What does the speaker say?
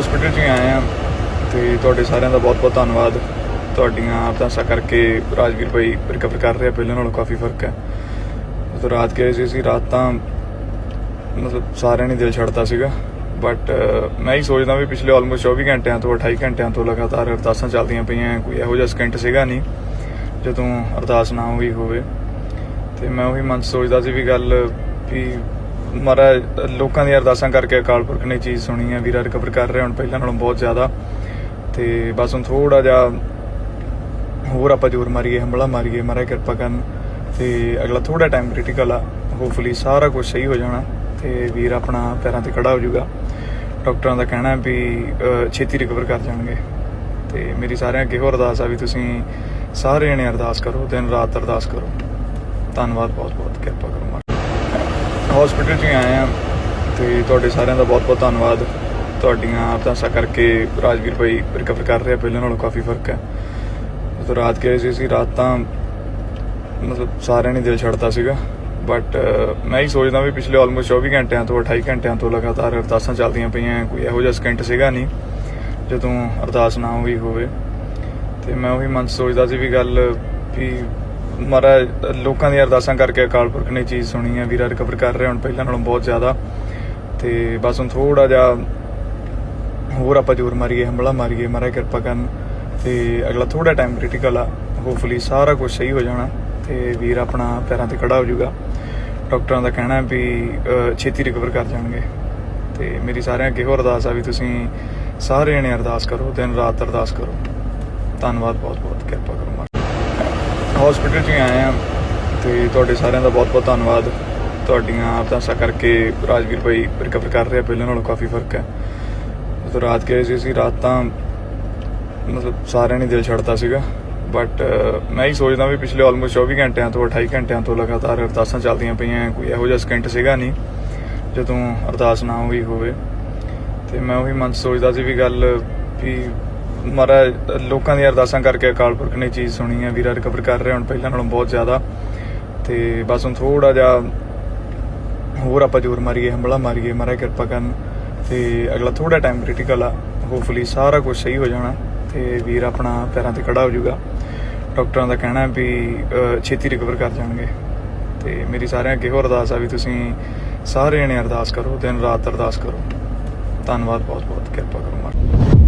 Hospital 'ਚ ਹੀ ਆਏ ਆ ਤੇ ਤੁਹਾਡੇ ਸਾਰਿਆਂ ਦਾ ਬਹੁਤ-ਬਹੁਤ ਧੰਨਵਾਦ। ਤੁਹਾਡੀਆਂ ਅਰਦਾਸਾਂ ਕਰਕੇ ਰਾਜਵੀਰ ਭਾਈ ਰਿਕਵਰ ਕਰ ਰਿਹਾ ਪਹਿਲਾਂ ਨਾਲੋਂ ਕਾਫੀ ਫ਼ਰਕ ਹੈ। ਜਦੋਂ ਰਾਤ ਗਏ ਸੀ, ਅਸੀਂ ਰਾਤ ਤਾਂ ਮਤਲਬ ਸਾਰਿਆਂ ਨੇ ਦਿਲ ਛੱਡਤਾ ਸੀਗਾ। ਬਟ ਮੈਂ ਹੀ ਸੋਚਦਾ ਵੀ ਪਿਛਲੇ ਆਲਮੋਸਟ 24 ਘੰਟਿਆਂ ਤੋਂ 28 ਘੰਟਿਆਂ ਤੋਂ ਲਗਾਤਾਰ ਅਰਦਾਸਾਂ ਚੱਲਦੀਆਂ ਪਈਆਂ, ਕੋਈ ਇਹੋ ਜਿਹਾ ਸਕਿੰਟ ਸੀਗਾ ਨਹੀਂ, ਜਦੋਂ ਅਰਦਾਸ ਨਾ ਹੋਈ ਹੋਵੇ। ਤੇ ਮੈਂ ਉਹੀ ਮਨ 'ਚ ਸੋਚਦਾ ਸੀ ਵੀ ਗੱਲ ਵੀ ਮਹਾਰਾਜ, ਲੋਕਾਂ ਦੀਆਂ ਅਰਦਾਸਾਂ ਕਰਕੇ ਅਕਾਲ ਪੁਰਖ ਨੇ ਚੀਜ਼ ਸੁਣੀ ਹੈ, ਵੀਰਾ ਰਿਕਵਰ ਕਰ ਰਿਹਾ ਹੁਣ ਪਹਿਲਾਂ ਨਾਲੋਂ ਬਹੁਤ ਜ਼ਿਆਦਾ। ਤੇ ਬਸ ਹੁਣ ਥੋੜਾ ਜਿਹਾ ਹੋਰ ਆਪਾਂ ਜ਼ੋਰ ਮਾਰੀਏ ਹੰਬਲਾ ਮਾਰੀਏ, ਮਹਾਰਾਜ ਕਿਰਪਾ ਕਰਨ। ਤੇ ਅਗਲਾ ਥੋੜਾ ਟਾਈਮ ਕ੍ਰਿਟੀਕਲ ਆ ਹੋਪਫੁਲੀ ਸਾਰਾ ਕੁਝ ਸਹੀ ਹੋ ਜਾਣਾ, ਤੇ ਵੀਰ ਆਪਣਾ ਪੈਰਾਂ ਤੇ ਖੜਾ ਹੋ ਜਾਊਗਾ। ਡਾਕਟਰਾਂ ਦਾ ਕਹਿਣਾ ਹੈ ਵੀ ਛੇਤੀ ਰਿਕਵਰ ਕਰ ਜਾਣਗੇ। ਤੇ ਮੇਰੀ ਸਾਰਿਆਂ ਅੱਗੇ ਹੋਰ ਅਰਦਾਸ ਆ ਵੀ ਤੁਸੀਂ ਸਾਰੇ ਜਣੇ ਅਰਦਾਸ ਕਰੋ, ਦਿਨ ਰਾਤ ਅਰਦਾਸ ਕਰੋ। ਧੰਨਵਾਦ ਬਹੁਤ ਬਹੁਤ ਕਿਰਪਾ ਕਰੋ ਮਾਂ ਹਸਪੀਟਲ 'ਚ ਹੀ ਆਏ ਆ ਤੇ ਤੁਹਾਡੇ ਸਾਰਿਆਂ ਦਾ ਬਹੁਤ ਬਹੁਤ ਧੰਨਵਾਦ। ਤੁਹਾਡੀਆਂ ਅਰਦਾਸਾਂ ਕਰਕੇ ਰਾਜਵੀਰ ਭਾਈ ਰਿਕਵਰ ਕਰ ਰਿਹਾ ਪਹਿਲਾਂ ਨਾਲੋਂ ਕਾਫੀ ਫ਼ਰਕ ਹੈ। ਜਦੋਂ ਰਾਤ ਗਏ ਸੀ, ਅਸੀਂ ਰਾਤ ਤਾਂ ਮਤਲਬ ਸਾਰਿਆਂ ਨੇ ਦਿਲ ਛੱਡਤਾ ਸੀਗਾ। ਬਟ ਮੈਂ ਹੀ ਸੋਚਦਾ ਵੀ ਪਿਛਲੇ ਆਲਮੋਸਟ 24 ਘੰਟਿਆਂ ਤੋਂ 28 ਘੰਟਿਆਂ ਤੋਂ ਲਗਾਤਾਰ ਅਰਦਾਸਾਂ ਚੱਲਦੀਆਂ ਪਈਆਂ ਕੋਈ ਇਹੋ ਜਿਹਾ ਸਕਿੰਟ ਸੀਗਾ ਨਹੀਂ, ਜਦੋਂ ਅਰਦਾਸ ਨਾ ਹੋਈ ਹੋਵੇ। ਤੇ ਮੈਂ ਉਹੀ ਮਨ 'ਚ ਸੋਚਦਾ ਸੀ ਵੀ ਗੱਲ ਵੀ ਮਹਾਰਾਜ, ਲੋਕਾਂ ਦੀਆਂ ਅਰਦਾਸਾਂ ਕਰਕੇ ਅਕਾਲ ਪੁਰਖ ਨੇ ਚੀਜ਼ ਸੁਣੀ ਹੈ, ਵੀਰਾ ਰਿਕਵਰ ਕਰ ਰਿਹਾ ਹੁਣ ਪਹਿਲਾਂ ਨਾਲੋਂ ਬਹੁਤ ਜ਼ਿਆਦਾ। ਤੇ ਬਸ ਹੁਣ ਥੋੜਾ ਜਿਹਾ ਹੋਰ ਆਪਾਂ ਜ਼ੋਰ ਮਾਰੀਏ ਹੰਬਲਾ ਮਾਰੀਏ, ਮਹਾਰਾਜ ਕਿਰਪਾ ਕਰਨ। ਤੇ ਅਗਲਾ ਥੋੜਾ ਟਾਈਮ ਕ੍ਰਿਟੀਕਲ ਆ ਹੋਪਫੁਲੀ ਸਾਰਾ ਕੁਝ ਸਹੀ ਹੋ ਜਾਣਾ ਤੇ ਵੀਰ ਆਪਣਾ ਪੈਰਾਂ ਤੇ ਖੜਾ ਹੋ ਜਾਊਗਾ। ਡਾਕਟਰਾਂ ਦਾ ਕਹਿਣਾ ਹੈ ਵੀ ਛੇਤੀ ਰਿਕਵਰ ਕਰ ਜਾਣਗੇ। ਤੇ ਮੇਰੀ ਸਾਰਿਆਂ ਅੱਗੇ ਹੋਰ ਅਰਦਾਸ ਆ ਵੀ ਤੁਸੀਂ ਸਾਰੇ ਜਣੇ ਅਰਦਾਸ ਕਰੋ, ਦਿਨ ਰਾਤ ਅਰਦਾਸ ਕਰੋ। ਧੰਨਵਾਦ ਬਹੁਤ ਬਹੁਤ ਕਿਰਪਾ ਕਰੋ ਹਸਪੀਟਲ 'ਚ ਹੀ ਆਏ ਆ ਤੇ ਤੁਹਾਡੇ ਸਾਰਿਆਂ ਦਾ ਬਹੁਤ ਬਹੁਤ ਧੰਨਵਾਦ। ਤੁਹਾਡੀਆਂ ਅਰਦਾਸਾਂ ਕਰਕੇ ਰਾਜਵੀਰ ਭਾਈ ਰਿਕਵਰ ਕਰ ਰਿਹਾ ਪਹਿਲਾਂ ਨਾਲੋਂ ਕਾਫੀ ਫ਼ਰਕ ਹੈ। ਜਦੋਂ ਰਾਤ ਗਏ ਸੀ, ਅਸੀਂ ਰਾਤ ਤਾਂ ਮਤਲਬ ਸਾਰਿਆਂ ਨੇ ਦਿਲ ਛੱਡਤਾ ਸੀਗਾ। ਬਟ ਮੈਂ ਹੀ ਸੋਚਦਾ ਵੀ ਪਿਛਲੇ ਆਲਮੋਸਟ 24 ਘੰਟਿਆਂ ਤੋਂ 28 ਘੰਟਿਆਂ ਤੋਂ ਲਗਾਤਾਰ ਅਰਦਾਸਾਂ ਚੱਲਦੀਆਂ ਪਈਆਂ, ਕੋਈ ਇਹੋ ਜਿਹਾ ਸਕਿੰਟ ਸੀਗਾ ਨਹੀਂ, ਜਦੋਂ ਅਰਦਾਸ ਨਾ ਹੋਈ ਹੋਵੇ। ਤੇ ਮੈਂ ਉਹੀ ਮਨ 'ਚ ਸੋਚਦਾ ਸੀ ਵੀ ਗੱਲ ਵੀ ਮਹਾਰਾਜ, ਲੋਕਾਂ ਦੀਆਂ ਅਰਦਾਸਾਂ ਕਰਕੇ ਅਕਾਲ ਪੁਰਖ ਨੇ ਚੀਜ਼ ਸੁਣੀ ਹੈ, ਵੀਰਾ ਰਿਕਵਰ ਕਰ ਰਿਹਾ, ਹੁਣ ਪਹਿਲਾਂ ਨਾਲੋਂ ਬਹੁਤ ਜ਼ਿਆਦਾ। ਤੇ ਬਸ ਹੁਣ ਥੋੜਾ ਜਿਹਾ ਹੋਰ ਆਪਾਂ ਜ਼ੋਰ ਮਾਰੀਏ ਹੰਬਲਾ ਮਾਰੀਏ, ਮਹਾਰਾਜ ਕਿਰਪਾ ਕਰਨ। ਤੇ ਅਗਲਾ ਥੋੜਾ ਟਾਈਮ ਕ੍ਰਿਟੀਕਲ ਆ ਹੋਪਫੁਲੀ ਸਾਰਾ ਕੁਝ ਸਹੀ ਹੋ ਜਾਣਾ, ਤੇ ਵੀਰ ਆਪਣਾ ਪੈਰਾਂ ਤੇ ਖੜਾ ਹੋ ਜਾਊਗਾ। ਡਾਕਟਰਾਂ ਦਾ ਕਹਿਣਾ ਹੈ ਵੀ ਛੇਤੀ ਰਿਕਵਰ ਕਰ ਜਾਣਗੇ। ਤੇ ਮੇਰੀ ਸਾਰਿਆਂ ਅੱਗੇ ਹੋਰ ਅਰਦਾਸ ਆ ਵੀ ਤੁਸੀਂ ਸਾਰੇ ਜਣੇ ਅਰਦਾਸ ਕਰੋ, ਦਿਨ ਰਾਤ ਅਰਦਾਸ ਕਰੋ। ਧੰਨਵਾਦ ਬਹੁਤ ਬਹੁਤ ਕਿਰਪਾ ਕਰੋ ਮਾਂ